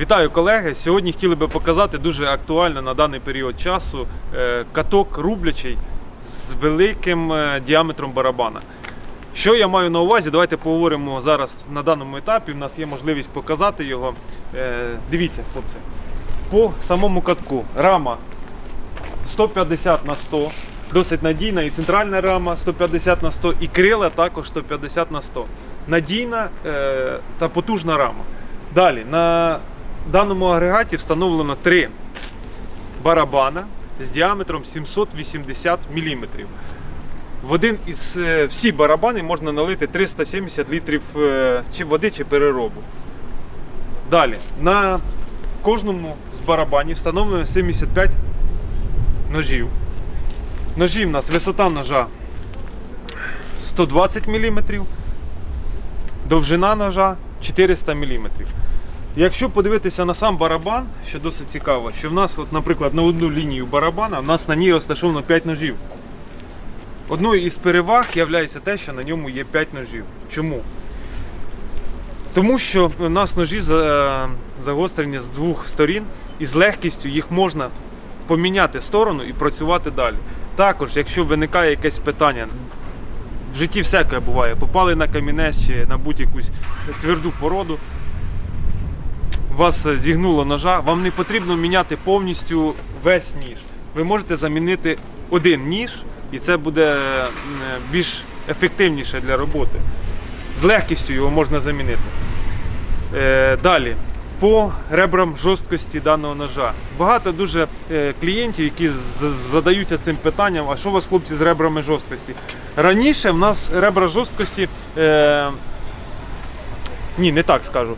Вітаю колеги! Сьогодні хотіли би показати дуже актуально на даний період часу е, каток рублячий з великим е, діаметром барабана. Що я маю на увазі? Давайте поговоримо зараз на даному етапі. У нас є можливість показати його. Е, Дивіться, хлопці, по самому катку рама 150 на 100, досить надійна і центральна рама 150 на 100, і крила також 150 на 100. Надійна та потужна рама. Далі, на даному агрегаті встановлено три барабана з діаметром 780 мм. В один із е, всі барабани можна налити 370 літрів е, чи води, чи переробу. Далі, на кожному з барабанів встановлено 75 ножів. Ножі в нас висота ножа 120 мм, довжина ножа 400 мм. Якщо подивитися на сам барабан, що досить цікаво, що в нас, от, наприклад, на одну лінію барабана в нас на ній розташовано 5 ножів. Одною із переваг є те, що на ньому є 5 ножів. Чому? Тому що у нас ножі загострені з двох сторін, і з легкістю їх можна поміняти сторону і працювати далі. Також, якщо виникає якесь питання, в житті всяке буває, попали на камінець чи на будь-якусь тверду породу, вас е, зігнуло ножа, вам не потрібно міняти повністю весь ніж. Ви можете замінити один ніж, і це буде е, більш ефективніше для роботи. З легкістю його можна замінити. Е, далі. По ребрам жорсткості даного ножа. Багато дуже клієнтів, які задаються цим питанням, а що у вас, хлопці, з ребрами жорсткості? Раніше в нас ребра жорсткості. Ні, не так скажу.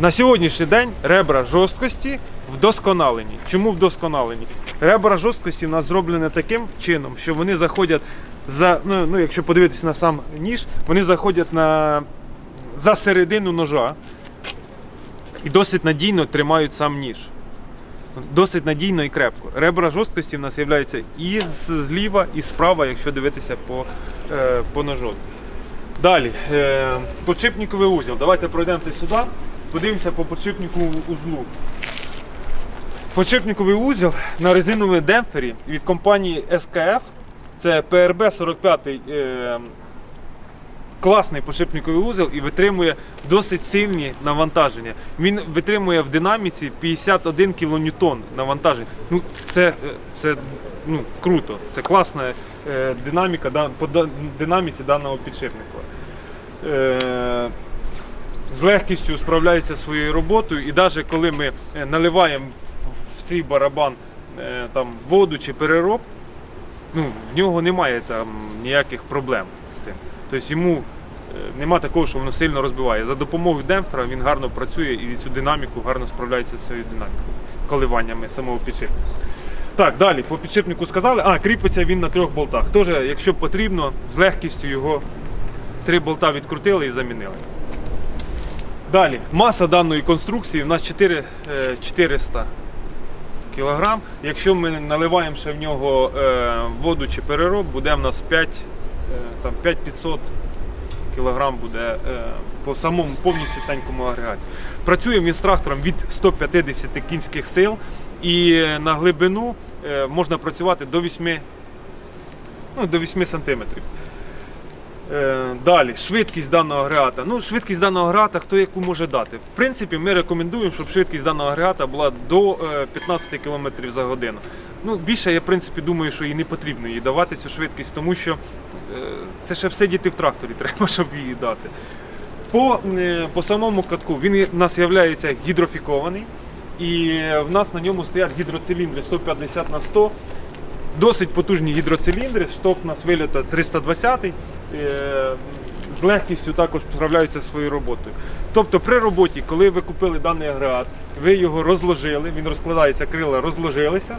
На сьогоднішній день ребра жорсткості вдосконалені. Чому вдосконалені? Ребра жорсткості в нас зроблені таким чином, що вони заходять за. Ну, ну якщо подивитися на сам ніж, вони заходять на за середину ножа і досить надійно тримають сам ніж. Досить надійно і крепко. Ребра жорсткості в нас з'являються і зліва, і справа, якщо дивитися по, е, по ножу. Далі, е, подшипниковий узел. Давайте пройдемо сюди, подивимося по подшипниковому узлу. Подшипниковий узел на резиновому демпфері від компанії SKF. Це PRB 45 е, класний подшипниковий узел і витримує досить сильні навантаження. Він витримує в динаміці 51 кН навантажень. Ну, це, е, це ну, круто, це класна е, динаміка да- по динаміці даного підшипника. Е, з легкістю справляється своєю роботою, і навіть коли ми е, наливаємо в- цей барабан е, там, воду чи перероб, ну, в нього немає там ніяких проблем з цим. Тобто йому е, нема такого, що воно сильно розбиває. За допомогою демпфера він гарно працює і цю динаміку гарно справляється з цією динамікою, коливаннями самого підшипника. Так, далі по підшипнику сказали, а кріпиться він на трьох болтах. Теж, якщо потрібно, з легкістю його три болта відкрутили і замінили. Далі, маса даної конструкції у нас 4, е, 400 кг. Якщо ми наливаємо ще в нього е, воду чи перероб, буде в нас 5, е, там 5500 кг буде е, по самому повністю всенькому агрегаті. Працюємо він з трактором від 150 кінських сил і на глибину можна працювати до 8, ну, до 8 сантиметрів. Е, Далі, швидкість даного агрегата. Ну, швидкість даного агрегата хто яку може дати. В принципі, ми рекомендуємо, щоб швидкість даного агрегата була до е, 15 км за годину. Ну, більше я в принципі думаю, що і не потрібно їй давати цю швидкість, тому що е, це ще все діти в тракторі треба, щоб її дати. По, е, по самому катку він в нас є гідрофікований, і е, в нас на ньому стоять гідроциліндри 150 на 100 Досить потужні гідроциліндри, шток у нас виліта 320 е, з легкістю також справляються своєю роботою. Тобто при роботі, коли ви купили даний агрегат, ви його розложили, він розкладається, крила розложилися,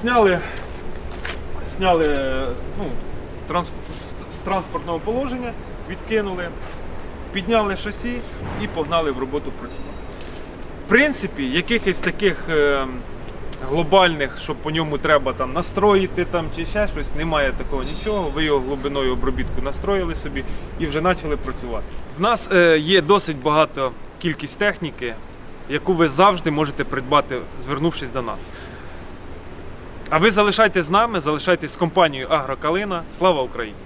зняли, зняли ну, транс, з транспортного положення, відкинули, підняли шасі і погнали в роботу працювати. В принципі, якихось таких е, глобальних, що по ньому треба там настроїти там, чи ще щось, немає такого нічого. Ви його глибиною обробітку настроїли собі і вже почали працювати. В нас е, є досить багато кількість техніки, яку ви завжди можете придбати, звернувшись до нас. А ви залишайтесь з нами, залишайтесь з компанією Агрокалина. Слава Україні!